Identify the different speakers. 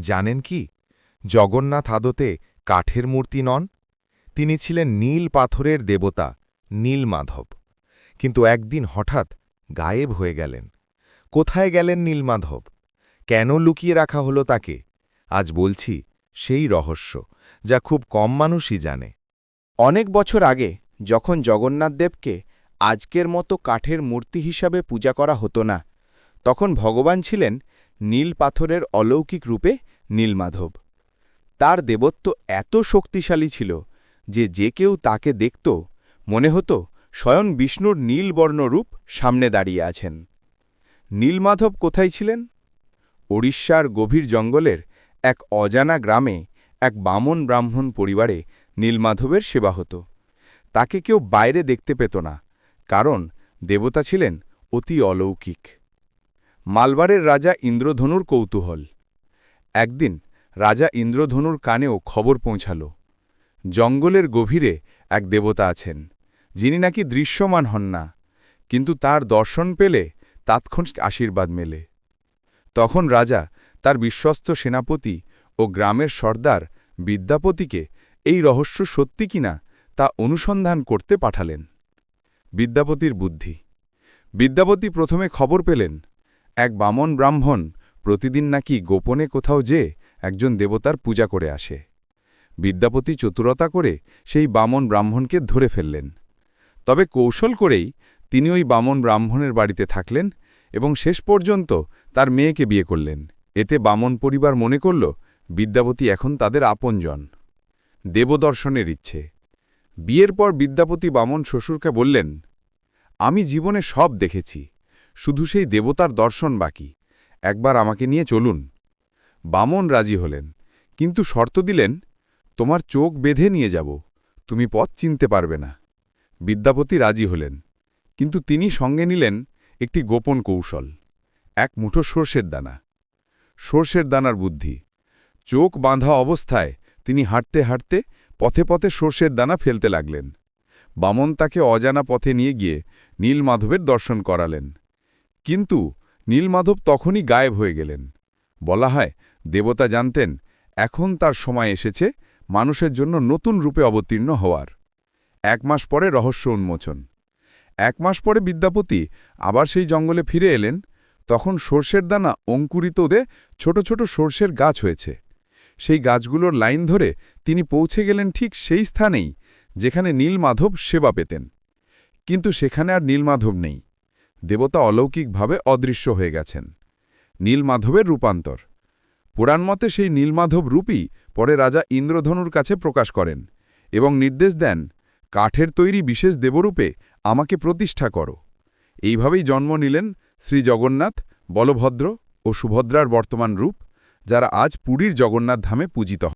Speaker 1: জানেন কি? জগন্নাথ আদতে কাঠের মূর্তি নন। তিনি ছিলেন নীল পাথরের দেবতা, নীলমাধব। কিন্তু একদিন হঠাৎ গায়েব হয়ে গেলেন। কোথায় গেলেন নীলমাধব? কেন লুকিয়ে রাখা হলো তাকে? আজ বলছি, সেই রহস্য, যা খুব কম মানুষই জানে।
Speaker 2: অনেক বছর আগে, যখন জগন্নাথদেবকে আজকের মতো কাঠের মূর্তি হিসাবে পূজা করা হতো না, তখন ভগবান ছিলেন নীল পাথরের অলৌকিক রূপে নীলমাধব। তার দেবত্ব এত শক্তিশালী ছিল যে যে কেউ তাকে দেখত, মনে হতো স্বয়ং বিষ্ণুর নীলবর্ণ রূপ সামনে দাঁড়িয়ে আছেন। নীলমাধব কোথায় ছিলেন? ওড়িশার গভীর জঙ্গলের এক অজানা গ্রামে এক বামন ব্রাহ্মণ পরিবারে নীলমাধবের সেবা হতো। তাকে কেউ বাইরে দেখতে পেত না, কারণ দেবতা ছিলেন অতি অলৌকিক। মালবারের রাজা ইন্দ্রধনুর কৌতূহল। একদিন রাজা ইন্দ্রধনুর কানেও খবর পৌঁছাল। জঙ্গলের গভীরে এক দেবতা আছেন, যিনি নাকি দৃশ্যমান হন না, কিন্তু তার দর্শন পেলে তাৎক্ষণিক আশীর্বাদ মেলে। তখন রাজা তার বিশ্বস্ত সেনাপতি ও গ্রামের সর্দার বিদ্যাপতিকে এই রহস্য সত্যি কিনা তা অনুসন্ধান করতে পাঠালেন। বিদ্যাপতির বুদ্ধি। বিদ্যাপতি প্রথমে খবর পেলেন, এক বামন ব্রাহ্মণ প্রতিদিন নাকি গোপনে কোথাও যে একজন দেবতার পূজা করে আসে। বিদ্যাপতি চতুরতা করে সেই বামন ব্রাহ্মণকে ধরে ফেললেন। তবে কৌশল করেই তিনি ওই বামন ব্রাহ্মণের বাড়িতে থাকলেন এবং শেষ পর্যন্ত তার মেয়েকে বিয়ে করলেন। এতে বামন পরিবার মনে করল, বিদ্যাপতি এখন তাদের আপনজন। দেবদর্শনের ইচ্ছে। বিয়ের পর বিদ্যাপতি বামন শ্বশুরকে বললেন, আমি জীবনে সব দেখেছি, শুধু সেই দেবতার দর্শন বাকি। একবার আমাকে নিয়ে চলুন। বামন রাজি হলেন, কিন্তু শর্ত দিলেন, তোমার চোখ বেঁধে নিয়ে যাব, তুমি পথ চিনতে পারবে না। বিদ্যাপতি রাজি হলেন, কিন্তু তিনি সঙ্গে নিলেন একটি গোপন কৌশল, এক মুঠো সর্ষের দানা। সর্ষের দানার বুদ্ধি, চোখ বাঁধা অবস্থায় তিনি হাঁটতে হাঁটতে পথে পথে সর্ষের দানা ফেলতে লাগলেন। বামন তাকে অজানা পথে নিয়ে গিয়ে নীলমাধবের দর্শন করালেন, কিন্তু নীলমাধব তখনই গায়েব হয়ে গেলেন। বলা হয়, দেবতা জানতেন, এখন তার সময় এসেছে, মানুষের জন্য নতুন রূপে অবতীর্ণ হওয়ার। এক মাস পরে রহস্য উন্মোচন। এক মাস পরে বিদ্যাপতি আবার সেই জঙ্গলে ফিরে এলেন, তখন সর্ষের দানা অঙ্কুরিত দে ছোট ছোট সর্ষের গাছ হয়েছে। সেই গাছগুলোর লাইন ধরে তিনি পৌঁছে গেলেন ঠিক সেই স্থানেই, যেখানে নীলমাধব সেবা পেতেন। কিন্তু সেখানে আর নীলমাধব নেই। দেবতা অলৌকিকভাবে অদৃশ্য হয়ে গেছেন। নীলমাধবের রূপান্তর। পুরাণমতে সেই নীলমাধব রূপই পরে রাজা ইন্দ্রধনুর কাছে প্রকাশ করেন এবং নির্দেশ দেন, কাঠের তৈরি বিশেষ দেবরূপে আমাকে প্রতিষ্ঠা করো। এইভাবেই জন্ম নিলেন শ্রী জগন্নাথ, বলভদ্র ও সুভদ্রার বর্তমান রূপ, যারা আজ পুরীর জগন্নাথ ধামে পূজিত